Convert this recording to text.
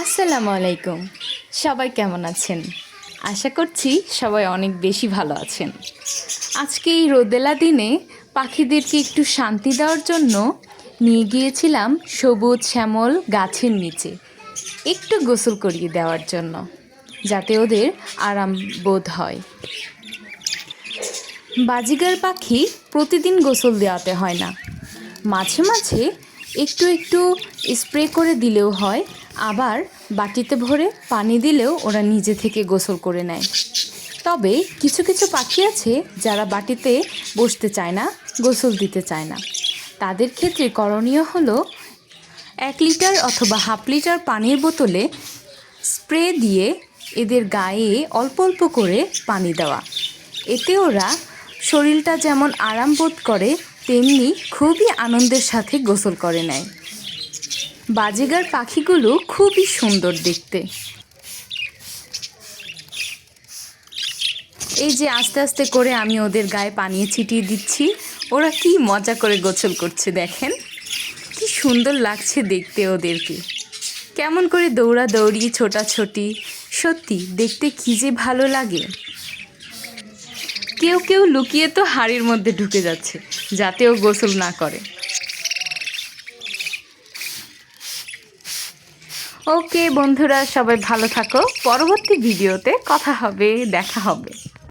আসসালামু আলাইকুম। সবাই কেমন আছেন? আশা করছি সবাই অনেক বেশি ভালো আছেন। আজকে এই রোদেলা দিনে পাখিদেরকে একটু শান্তি দেওয়ার জন্য নিয়ে গিয়েছিলাম সবুজ শ্যামল গাছের নিচে। একটু গোসল করিয়ে দেওয়ার জন্য, যাতে ওদের আরাম বোধ হয়। বাজিগার পাখি প্রতিদিন গোসল দেওয়াতে হয় না। মাঝে মাঝে একটু একটু স্প্রে করে দিলেও হয়, আবার বাটিতে ভরে পানি দিলেও ওরা নিজে থেকে গোসল করে নেয়। তবে কিছু কিছু পাখি আছে যারা বাটিতে বসতে চায় না, গোসল দিতে চায় না। তাদের ক্ষেত্রে করণীয় হলো এক লিটার অথবা হাফ লিটার পানির বোতলে স্প্রে দিয়ে এদের গায়ে অল্প অল্প করে পানি দেওয়া। এতে ওরা শরীরটা যেমন আরাম বোধ করে তেমনি খুবই আনন্দের সাথে গোসল করে নেয়। বাজেগার পাখিগুলো খুবই সুন্দর দেখতে। এই যে আস্তে আস্তে করে আমি ওদের গায়ে পানি ছিটিয়ে দিচ্ছি, ওরা কি মজা করে গোসল করছে দেখেন। কি সুন্দর লাগছে দেখতে ওদেরকে। কেমন করে দৌড়া দৌড়ি ছোটাছুটি, সত্যি দেখতে কি যে ভালো লাগে। কেউ কেউ লুকিয়ে তো হাড়ির মধ্যে ঢুকে যাচ্ছে, যাতে ও গোসল না করে। ওকে বন্ধুরা, সবাই ভালো থাকো। পরবর্তী ভিডিওতে কথা হবে, দেখা হবে।